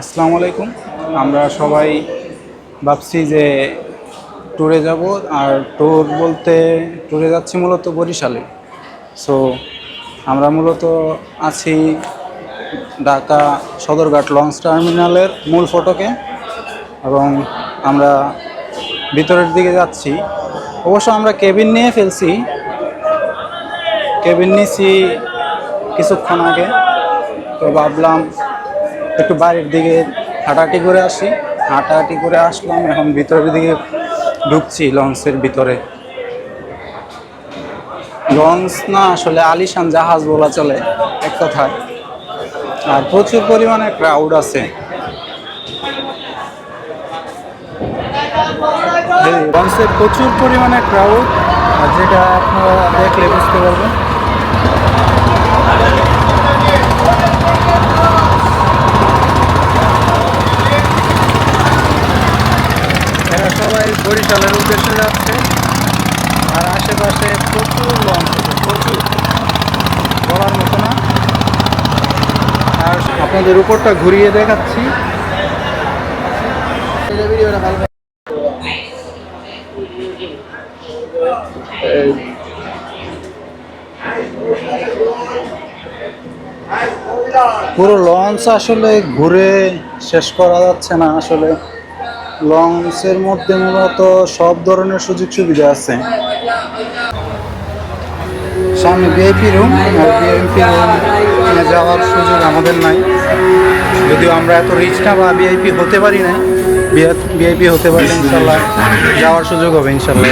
আসসালামু আলাইকুম। আমরা সবাই ভাবছি যে ট্যুরে যাব, আর ট্যুর বলতে ট্যুরে যাচ্ছি মূলত বরিশালে। সো আমরা মূলত আছি ঢাকা সদরঘাট লঞ্চ টার্মিনালের মূল ফটকে, এবং আমরা ভিতরের দিকে যাচ্ছি। অবশ্য আমরা কেবিন নিয়ে ফেলছি। কেবিন নিয়েছি কিছুক্ষণ আগে, তো ভাবলাম একটু বাইরের দিকে হাঁটাহাঁটি করে আসি। হাঁটাহাঁটি করে আসলাম, এখন ভিতরের দিকে ঢুকছি লঞ্চের ভিতরে। লঞ্চ না, আসলে আলিশান জাহাজ বলা চলে এক কথায়। আর প্রচুর পরিমাণে ক্রাউড আছে। লঞ্চে প্রচুর পরিমাণে ক্রাউড আর যেটা আপনারা দেখলে বুঝতে পারবেন এরা সবাই বরিশালের উদ্দেশ্যে যাচ্ছে। আর আশেপাশে প্রচুর লঞ্চ প্রচুর। বলার মতো না। আর আপনাদের উপরটা ঘুরিয়ে দেখাচ্ছি। পুরো লঞ্চ আসলে ঘুরে শেষ করা যাচ্ছে না আসলে। লঞ্চের মধ্যে মূলত সব ধরনের সুযোগ সুবিধা আছে। সামনে ভিআইপি রুম আর ভিআইপি রুমে যাওয়ার সুযোগ আমাদের নাই। যদিও আমরা এত রিচ না বা ভিআইপি হতে পারি না ভিআইপি হতে পারলে ইনশাল্লাহ যাওয়ার সুযোগ হবে ইনশাল্লাহ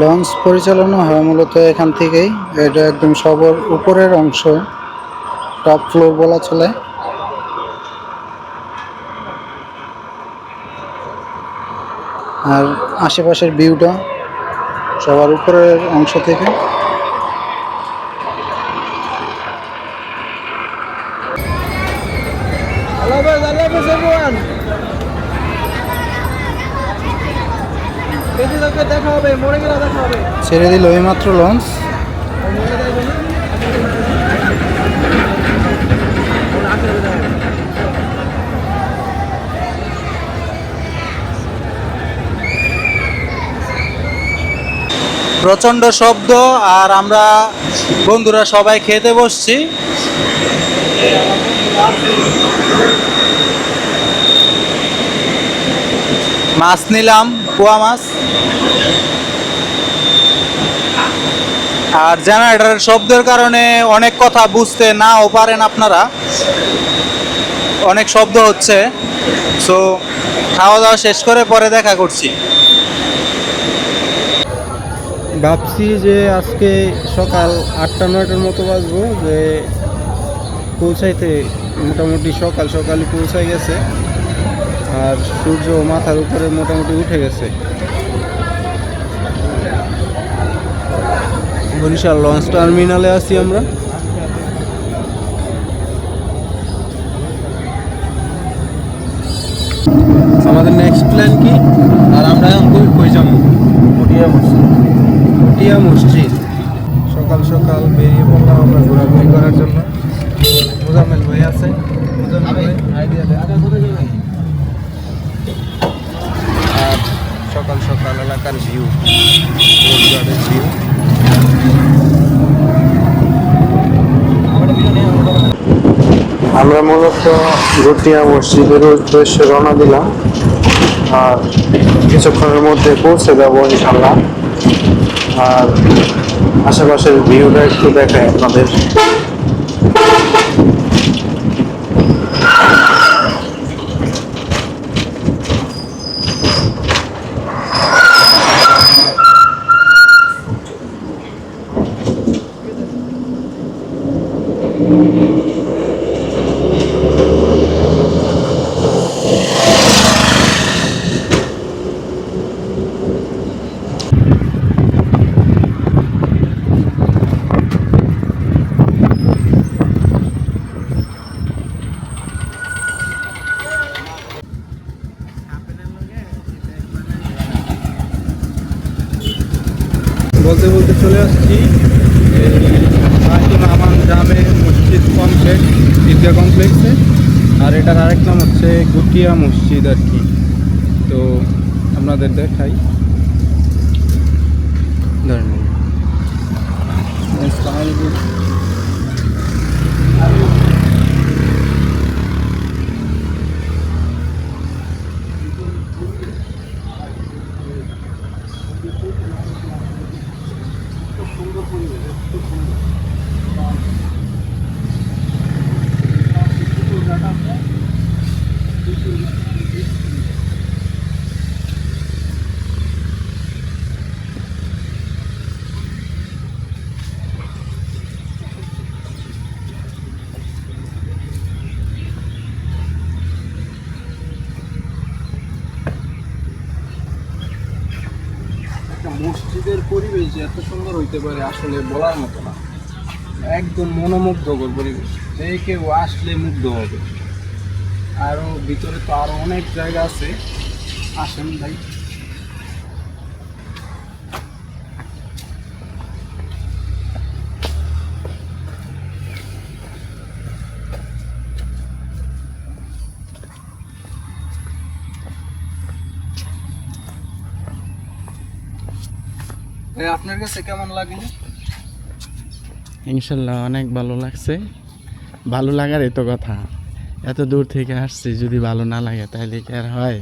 লঞ্চ পরিচালনা হয় মূলত এখান থেকেই। এটা একদম সবর উপরের অংশ টপ ফ্লোর বলা চলে। আর আশেপাশের ভিউটা সবার উপরের অংশ থেকে। দেখা হবে মরে গেলে দেখা হবে। ছেড়ে দিল এইমাত্র লঞ্চ। প্রচণ্ড শব্দ আর আমরা বন্ধুরা সবাই খেতে বসছি। মাছ নিলাম, পোয়া মাছ। আর জেনারেটরের শব্দের কারণে অনেক কথা বুঝতে নাও পারেন আপনারা। অনেক শব্দ হচ্ছে। সো খাওয়া দাওয়া শেষ করে পরে দেখা করছি। ভাবছি যে আজকে সকাল আটটা, নয়টার মতো বাজবো, যে পৌঁছাইতে মোটামুটি সকাল সকালই পৌঁছাই গেছে। আর সূর্য মাথার উপরে মোটামুটি উঠে গেছে। বরিশাল লঞ্চ টার্মিনালে আছি আমরা। আমাদের নেক্সট প্ল্যান কি? আর আমরা এখন কই যাব? পটিয়া মসজিদ। সকাল সকাল বেরিয়ে পড়লাম আমরা ঘোরাঘুরি করার জন্য। মোজাম্মেল ভাই আছে। আর সকাল সকাল এলাকার ভিউ ভিউ। আমরা মূলত গটিয়া মসজিদের উদ্দেশ্যে রওনা দিলাম। আর কিছুক্ষণের মধ্যে পৌঁছে যাব ইনশাল্লাহ। আর আশেপাশের ভিউটা একটু দেখায় আপনাদের। বলতে চলে আসছি। হাকিম আমান গ্রামে মসজিদ কমপ্লেক্স ঈদগাহ কমপ্লেক্সে আর এটার আরেক নাম হচ্ছে গুটিয়া মসজিদ আর কি। তো আপনাদের দেখাই। আলাইকুম একটা মসজিদের পরিবেশ এত সুন্দর হইতে পারে আসলে বলার মতো না। একদম মনোমুগ্ধকর পরিবেশ। যে কেউ আসলে মুগ্ধ হবে। আরও ভিতরে তো আরও অনেক জায়গা আছে। আসেন ভাই। আপনার কাছে কেমন লাগল? ইনশাল্লাহ অনেক ভালো লাগছে। ভালো লাগার তো কথা। এত দূর থেকে আসছি যদি ভালো না লাগে তাহলে কি আর হয়?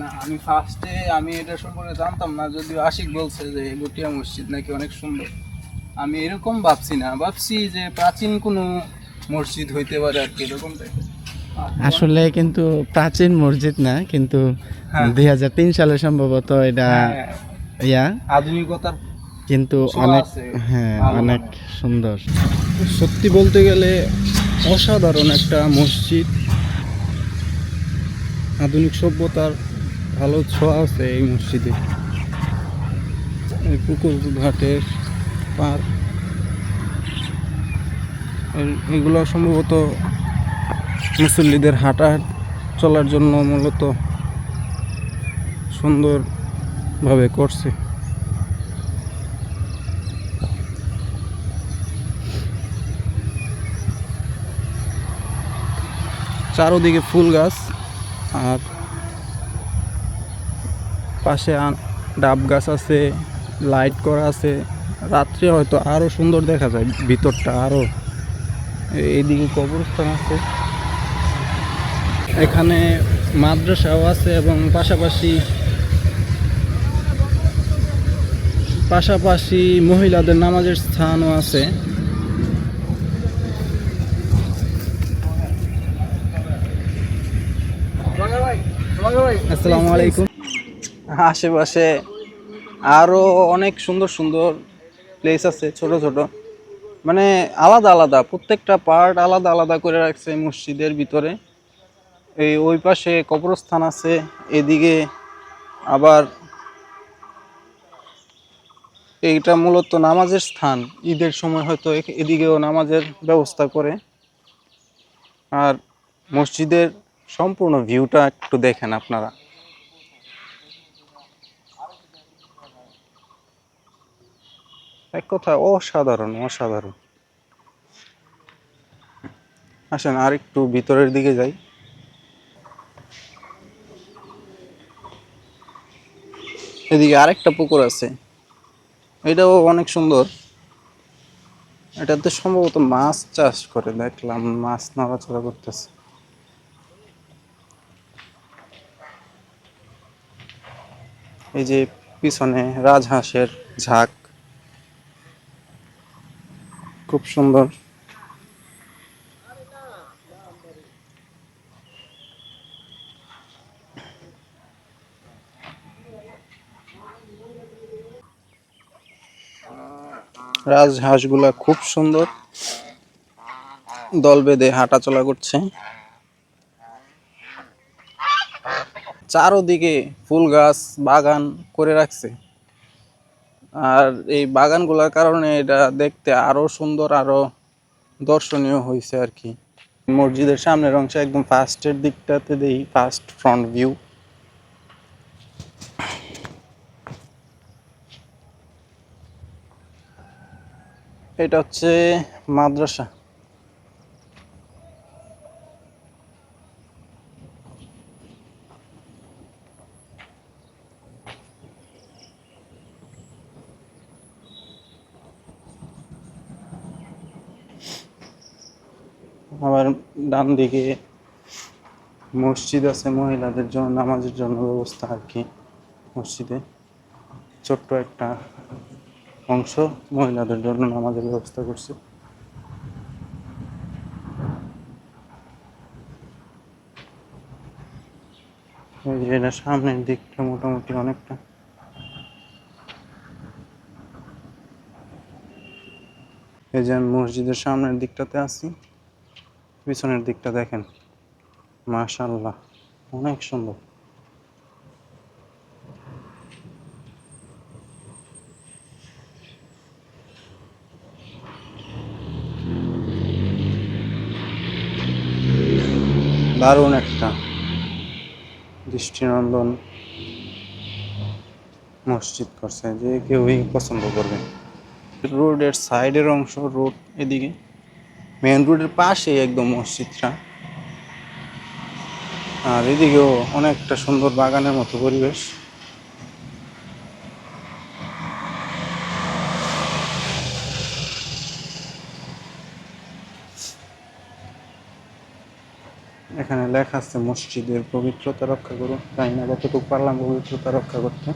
না আমি ফার্স্টে আমি এটা সম্পর্কে জানতাম না যদিও আশিক বলছে যে গুটিয়া মসজিদ নাকি অনেক সুন্দর। আমি এরকম ভাবছি না ভাবছি যে প্রাচীন কোনো মসজিদ হইতে পারে আর কি এরকম আসলে কিন্তু প্রাচীন মসজিদ না কিন্তু হ্যাঁ। দুই হাজার তিন সালে সম্ভবত এটা হ্যাঁ, ইয়া। আধুনিকতার কিন্তু অনেক হ্যাঁ অনেক সুন্দর। সত্যি বলতে গেলে অসাধারণ একটা মসজিদ। আধুনিক সভ্যতার ভালো ছোঁয়া আছে এই মসজিদে। এই পুকুর ঘাটের পার। এগুলো সম্ভবত মুসল্লিদের হাঁটা চলার জন্য মূলত সুন্দরভাবে করছে। চারোদিকে ফুল গাছ আর পাশে ডাব গাছ আছে, লাইট করা আছে। রাত্রে হয়তো আরও সুন্দর দেখা যায় ভিতরটা আরও এইদিকে কবরস্থান আছে। এখানে মাদ্রাসাও আছে এবং পাশাপাশি পাশাপাশি মহিলাদের নামাজের স্থানও আছে। আসসালামু আলাইকুম। আশেপাশে আরও অনেক সুন্দর সুন্দর প্লেস আছে, ছোট ছোট। মানে আলাদা আলাদা, প্রত্যেকটা পার্ট আলাদা আলাদা করে রাখছে মসজিদের ভিতরে। এই ওই পাশে কবরস্থান আছে, এদিকে আবার এইটা মূলত নামাজের স্থান। ঈদের সময় হয়তো এদিকেও নামাজের ব্যবস্থা করে। আর মসজিদের সম্পূর্ণ ভিউটা একটু দেখেন আপনারা। এক কথা, অসাধারণ অসাধারণ। আসেন আর একটু ভিতরের দিকে যাই। এদিকে আরেকটা পুকুর আছে। এটাও অনেক সুন্দর। এটাতে সম্ভবত মাছ চাষ করে, দেখলাম মাছ নড়াচড়া করতেছে। এই যে পিছনে রাজহাঁসের ঝাঁক, খুব সুন্দর। রাজহাঁসগুলা খুব সুন্দর। দল বেঁধে হাঁটাচলা করছে। চারোদিকে ফুল গাছ, বাগান করে রাখছে। আর এই বাগানগুলোর কারণে এটা দেখতে আরও সুন্দর, আরও দর্শনীয় হয়েছে আর কি। মসজিদের সামনের অংশে একদম ফার্স্টের দিকটাতে দেই ফার্স্ট ফ্রন্ট ভিউ এটা হচ্ছে মাদ্রাসা। আবার ডান দিকে মসজিদ আছে মহিলাদের জন্য, নামাজের জন্য ব্যবস্থা আর কি মসজিদে। ছোট্ট একটা অংশ মহিলাদের জন্য নামাজের ব্যবস্থা করছে। এটা সামনের দিকটা মোটামুটি অনেকটা। এই যে আমি মসজিদের সামনের দিকটাতে আছি, পিছনের দিকটা দেখেন। মাশাল্লাহ অনেক সুন্দর। দারুণ একটা দৃষ্টিনন্দন মসজিদ করছে যে কেউই পছন্দ করবে রোডের সাইডের অংশ, রোড এদিকে। মেন রোডের পাশেই একদম মসজিদটা। আর এদিকেও অনেকটা সুন্দর বাগানের মতো পরিবেশ। এখানে লেখা আছে মসজিদের পবিত্রতা রক্ষা করুন। তাই না? কতটুকু পারলাম পবিত্রতা রক্ষা করতে?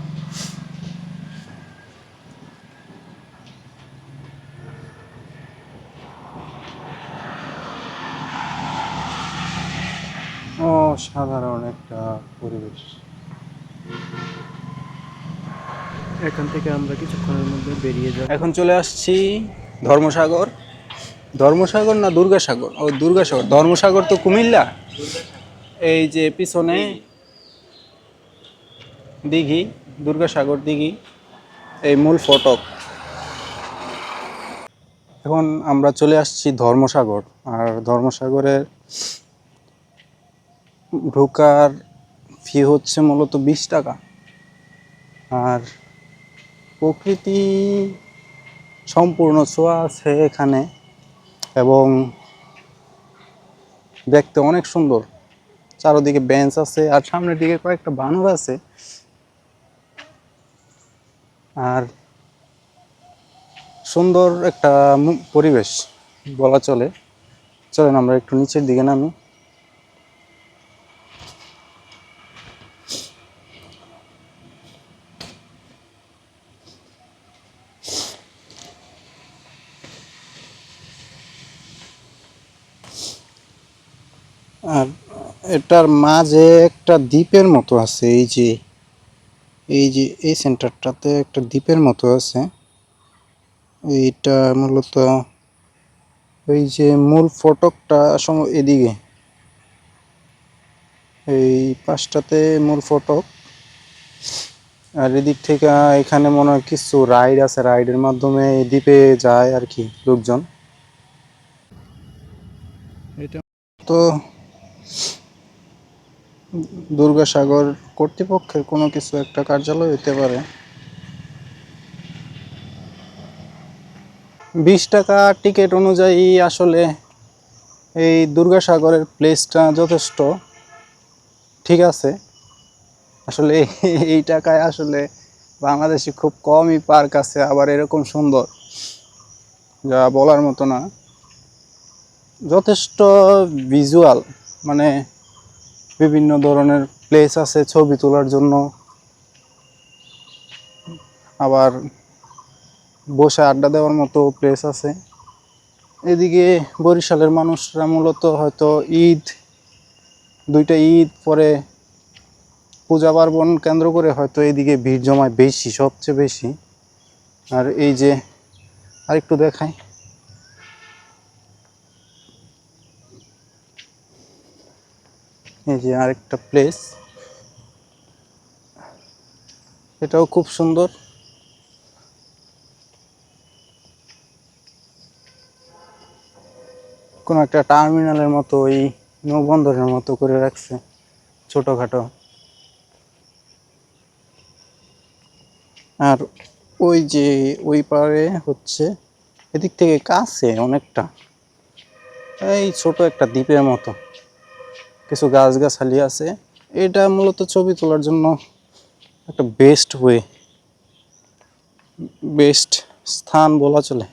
অসাধারণ একটা পরিবেশ। এখান থেকে আমরা কিছুক্ষণের মধ্যে বেরিয়ে যাব। এখন চলে আসছি ধর্মসাগর। ধর্মসাগর না দুর্গাসাগর? ও দুর্গাসাগর। ধর্মসাগর তো কুমিল্লা। এই যে পিছনে দিঘি দুর্গাসাগর দিঘি এই মূল ফটক। এখন আমরা চলে আসছি ধর্মসাগর। আর ধর্মসাগরের ঢোকার ফি হচ্ছে মূলত বিশ টাকা। আর প্রকৃতি সম্পূর্ণ ছোঁয়া আছে এখানে এবং দেখতে অনেক সুন্দর। চারোদিকে বেঞ্চ আছে আর সামনের দিকে কয়েকটা বানর আছে। আর সুন্দর একটা পরিবেশ বলা চলে। চলেন আমরা একটু নিচের দিকে নামি আর এটার মাঝে একটা দ্বীপের মতো আছে এই যে এই যে এই সেন্টারটাতে একটা দ্বীপের মতো আছে। এইটা মূলত ওই যে মূল ফটকটা সম এদিকে। এই পাশটাতে মূল ফটক। আর এদিক থেকে এখানে মনে হয় কিছু রাইড আছে রাইডের মাধ্যমে দ্বীপে যায় আর কি লোকজন। এটা তো দুর্গাসাগর কর্তৃপক্ষের কোনো কিছু একটা কার্যালয় হতে পারে। বিশ টাকা টিকিট অনুযায়ী আসলে এই দুর্গাসাগরের প্লেসটা যথেষ্ট। ঠিক আছে। আসলে এই টাকায় আসলে বাংলাদেশে খুব কমই পার্ক আছে, আবার এরকম সুন্দর। যা বলার মতো না। যথেষ্ট ভিজুয়াল মানে বিভিন্ন ধরনের প্লেস আছে ছবি তোলার জন্য। আবার বসে আড্ডা দেওয়ার মতো প্লেস আছে। এদিকে বরিশালের মানুষরা মূলত হয়তো ঈদ, দুইটা ঈদ পরে পূজা পার্বণ কেন্দ্র করে হয়তো এদিকে ভিড় জমায় বেশি, সবচেয়ে বেশি। আর এই যে আরেকটু দেখাই। এই যে আরেকটা প্লেস এটাও খুব সুন্দর। কোনো একটা টার্মিনালের মতো, ওই নৌবন্দরের মতো করে রাখছে, ছোটোখাটো। আর ওই যে ওই পারে হচ্ছে, এদিক থেকে কাছে অনেকটা। এই ছোট একটা দ্বীপের মতো। কিছু গাছগাছালি আছে। এটা মূলত ছবি তোলার জন্য একটা বেস্ট ওয়ে বেস্ট স্থান বলা চলে।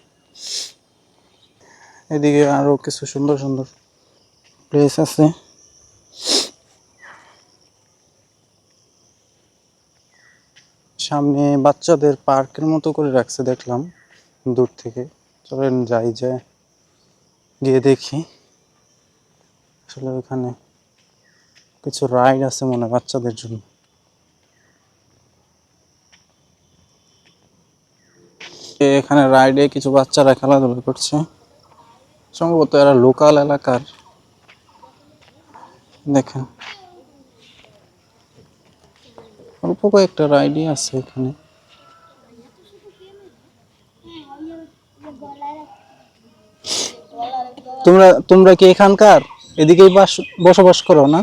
এদিকে আরও কিছু সুন্দর সুন্দর প্লেস আছে। সামনে বাচ্চাদের পার্কের মতো করে রাখছে দেখলাম, দূর থেকে। চলেন যাই যায় গিয়ে দেখি। আসলে ওখানে কিছু রাইড আছে মনে বাচ্চাদের জন্য। এখানে রাইডে কিছু বাচ্চারা খেলাধুলা করছে। সম্ভবত এরা লোকাল এলাকার। দেখেন। অল্প কয়েকটা রাইডই আছে এখানে। তোমরা তোমরা কি এখানকার? এদিকেই বাস, বসবাস করো না?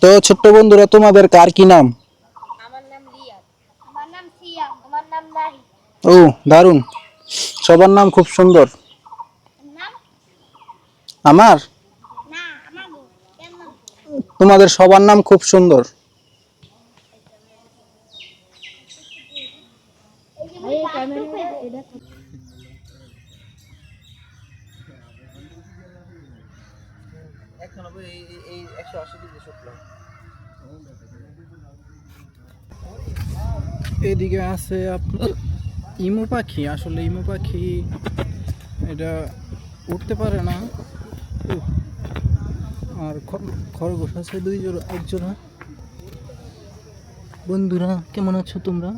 তো ছোট্ট বন্ধুরা তোমাদের কার কি নাম? ও দারুণ। সবার নাম খুব সুন্দর। আমার? তোমাদের সবার নাম খুব সুন্দর। এদিকে আছে ইমু পাখি। আসলে ইমু পাখি এটা উঠতে পারে না। আর খর- খরগোশ আছে দুই জোড়া এক জোড়া বন্ধুরা, কেমন আছো তোমরা?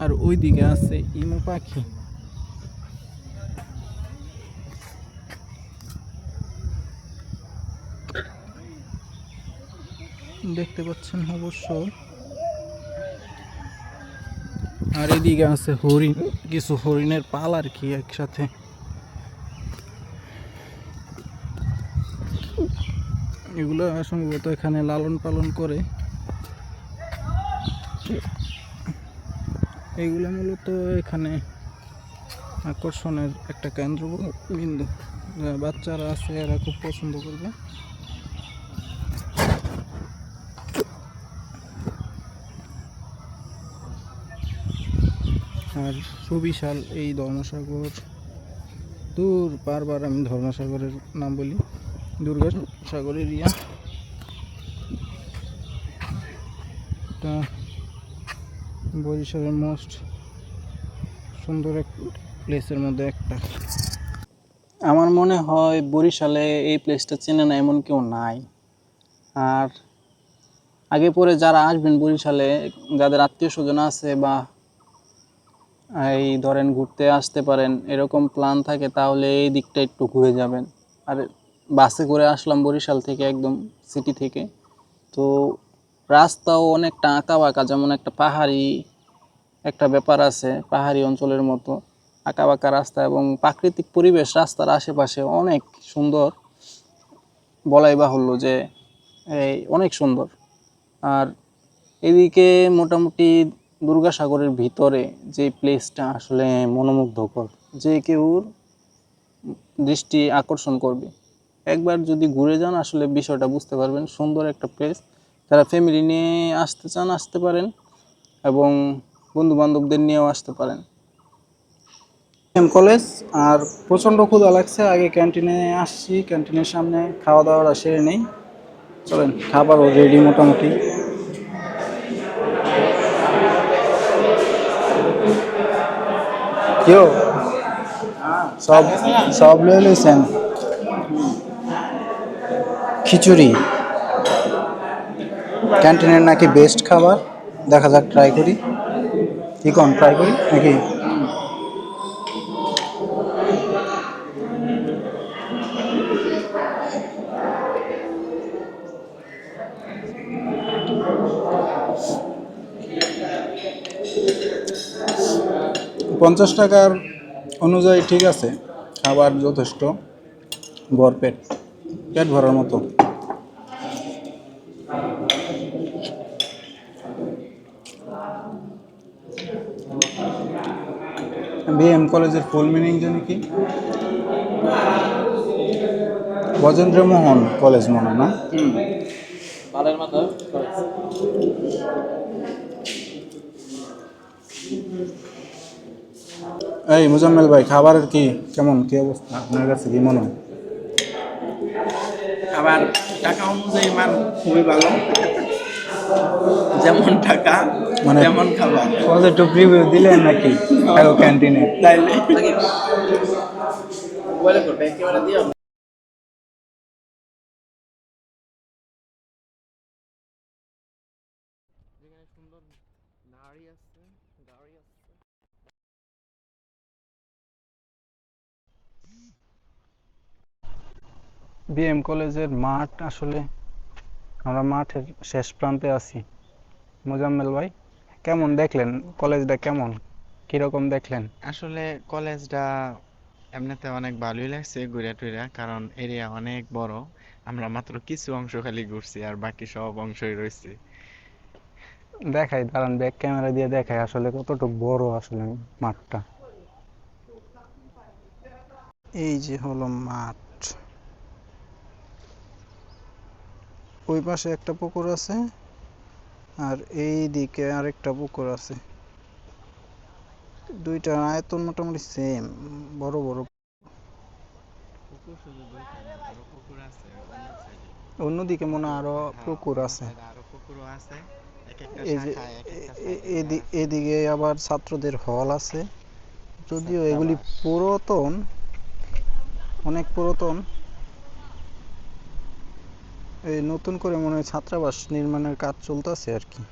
আর ওই দিকে আছে ইমু পাখি। দেখতে পাচ্ছেন অবশ্য আর এদিকে আছে হরিণ, কিছু হরিণের পাল আর কি একসাথে। এগুলো সম্ভবত এখানে লালন পালন করে। এগুলো মূলত এখানে আকর্ষণের একটা কেন্দ্র বিন্দু বাচ্চারা আছে, এরা খুব পছন্দ করবে। আর সুবিশাল এই ধর্মসাগর। দূর বারবার আমি ধর্মসাগরের নাম বলি। দুর্গা সাগর এরিয়া। এটা বরিশালের মোস্ট সুন্দর এক প্লেসের মধ্যে একটা। আমার মনে হয় বরিশালে এই প্লেসটা চেনে না এমন কেউ নাই। আর আগে পরে যারা আসবেন বরিশালে, যাদের আত্মীয় স্বজন আছে বা এই ধরেন ঘুরতে আসতে পারেন, এরকম প্ল্যান থাকে তাহলে এই দিকটা একটু ঘুরে যাবেন। আর বাসে করে আসলাম বরিশাল থেকে, একদম সিটি থেকে। তো রাস্তাও অনেকটা আঁকা বাঁকা যেমন একটা পাহাড়ি একটা ব্যাপার আছে, পাহাড়ি অঞ্চলের মতো। আঁকা বাঁকা রাস্তা এবং প্রাকৃতিক পরিবেশ রাস্তার আশেপাশে অনেক সুন্দর। বলাই বাহুল্য যে এই অনেক সুন্দর। আর এদিকে মোটামুটি দুর্গাসাগরের ভিতরে যে প্লেসটা আসলে মনোমুগ্ধকর, যে কেউ দৃষ্টি আকর্ষণ করবে। একবার যদি ঘুরে যান, আসলে বিষয়টা বুঝতে পারবেন, সুন্দর একটা প্লেস যারা ফ্যামিলি নিয়ে আসতে চান, আসতে পারেন এবং বন্ধু বান্ধবদের নিয়েও আসতে পারেন। কলেজ আর প্রচণ্ড ক্ষুধা লাগছে। আগে ক্যান্টিনে আসছি ক্যান্টিনের সামনে খাওয়া দাওয়াটা সেরে নেই। চলেন, খাবারও রেডি মোটামুটি। কেউ? সব সব লয়ে লইছেন খিচুড়ি? ক্যান্টিনের নাকি বেস্ট খাবার? দেখা যাক ট্রাই করি। কি কোন ট্রাই করি? নাকি? পঞ্চাশ টাকার অনুযায়ী ঠিক আছে, খাবার যথেষ্ট ভরপেট পেট ভরার মতো। বিএম কলেজের ফুল মিনিং জানি কি? বজেন্দ্র মোহন কলেজ মনে না? এই মুজাম্মেল ভাই খাবারের কি কেমন কি অবস্থা? আপনার কাছে কি মনে হয়? খাবার টাকা অনুযায়ী মান খুবই ভালো। যেমন টাকা মানে- যেমন খাবার। পজিটিভ রিভিউ দিলেন নাকি? ক্যান্টিনে তাইলে। বিএম কলেজের মাঠ আসলে আমরা মাঠের শেষ প্রান্তে আছি। মোজাম্মেল ভাই কেমন দেখলেন? কলেজটা কেমন? কীরকম দেখলেন? আসলে কলেজটা এমনিতে অনেক ভালোই লাগছে ঘুরে টুরে কারণ এরিয়া অনেক বড়। আমরা মাত্র কিছু অংশ খালি ঘুরছি আর বাকি সব অংশই রয়েছে। দেখাই দাঁড়ান ব্যাক ক্যামেরা দিয়ে দেখাই আসলে কতটুকু বড় আসলে মাঠটা। এই যে হলো মাঠ। ওই পাশে একটা পুকুর আছে আর এই দিকে আরেকটা পুকুর আছে। দুইটা আয়তন মোটামুটি সেম বড় বড়। অন্যদিকে মনে হয় আরও পুকুর আছে। এই যে এদিকে আবার ছাত্রদের হল আছে। যদিও এগুলি পুরাতন অনেক পুরাতন। এই নতুন করে মনে হয় ছাত্রাবাস নির্মাণের কাজ চলতেছে আর কি।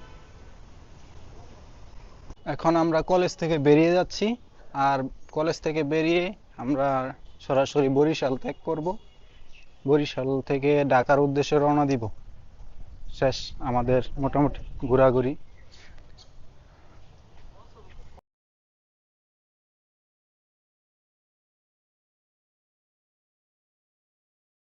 এখন আমরা কলেজ থেকে বেরিয়ে যাচ্ছি আর কলেজ থেকে বেরিয়ে আমরা সরাসরি বরিশাল ত্যাগ করব। বরিশাল থেকে ঢাকার উদ্দেশ্যে রওনা দিব। শেষ আমাদের মোটামুটি ঘোরাঘুরি।